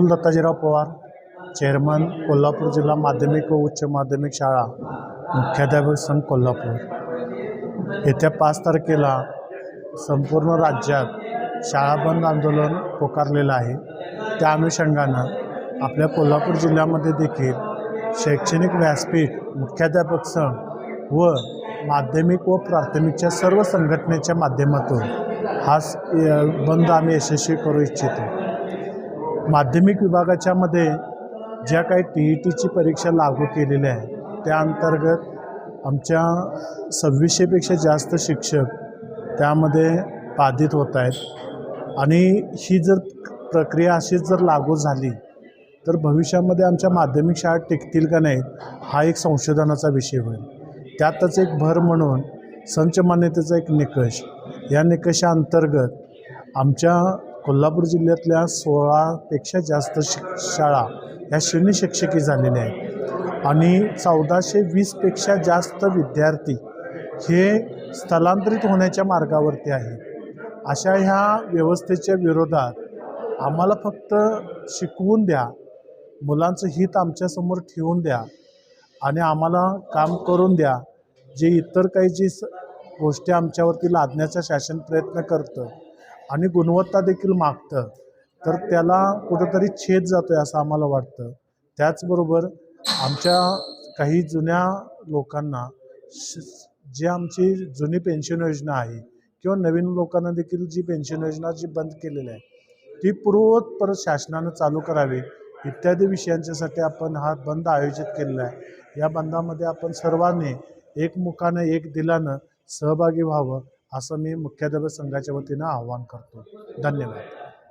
Rahul Dattajirao Pawar chairman Kolhapur जिल्हा माध्यमिक व उच्च माध्यमिक शाळा मुख्याध्यापक संघ कोल्हापूर. येत्या पाच तारखेला संपूर्ण राज्यात शाळा बंद आंदोलन पुकारलेलं आहे. त्या अनुषंगानं आपल्या कोल्हापूर जिल्ह्यामध्ये देखील शैक्षणिक व्यासपीठ मुख्याध्यापक संघ व माध्यमिक व प्राथमिकच्या सर्व संघटनेच्या माध्यमातून हा य- बंद आम्ही यशस्वी करू इच्छितो. माध्यमिक विभागाच्यामध्ये ज्या काही टी ई टीची परीक्षा लागू केलेल्या आहे त्या अंतर्गत आमच्या सव्वीसशेपेक्षा जास्त शिक्षक त्यामध्ये बाधित होत आहेत. आणि ही जर प्रक्रिया अशीच जर लागू झाली तर भविष्यामध्ये आमच्या माध्यमिक शाळा टिकतील का नाहीत हा एक संशोधनाचा विषय होईल. त्यातच एक भर म्हणून संच मान्यतेचा एक निकष या निकषाअंतर्गत आमच्या कोल्हापूर जिल्ह्यातल्या सोळापेक्षा जास्त शिक शाळा ह्या शून्य शिक्षकी झालेल्या आहेत. आणि चौदाशे वीसपेक्षा जास्त विद्यार्थी हे स्थलांतरित होण्याच्या मार्गावरती आहेत. अशा ह्या व्यवस्थेच्या विरोधात आम्हाला फक्त शिकवून द्या मुलांचं हित आमच्यासमोर ठेवून द्या आणि आम्हाला काम करून द्या जे इतर काही जी स गोष्टी आमच्यावरती लादण्याचा शासन प्रयत्न करतं आणि गुणवत्ता देखील मागतं. तर त्याला कुठंतरी छेद जातो आहे असं आम्हाला वाटतं. त्याचबरोबर आमच्या काही जुन्या लोकांना श जी आमची जुनी पेन्शन योजना आहे किंवा नवीन लोकांना देखील जी पेन्शन योजना जी बंद केलेली आहे ती पूर्ववत परत शासनानं चालू करावी इत्यादी विषयांच्यासाठी आपण हा बंद आयोजित केलेला आहे. या बंदामध्ये आपण सर्वांनी एकमुखानं एक दिलानं सहभागी व्हावं. असं मी मुख्याध्यापक संघाच्या वतीनं आवाहन करतो. धन्यवाद.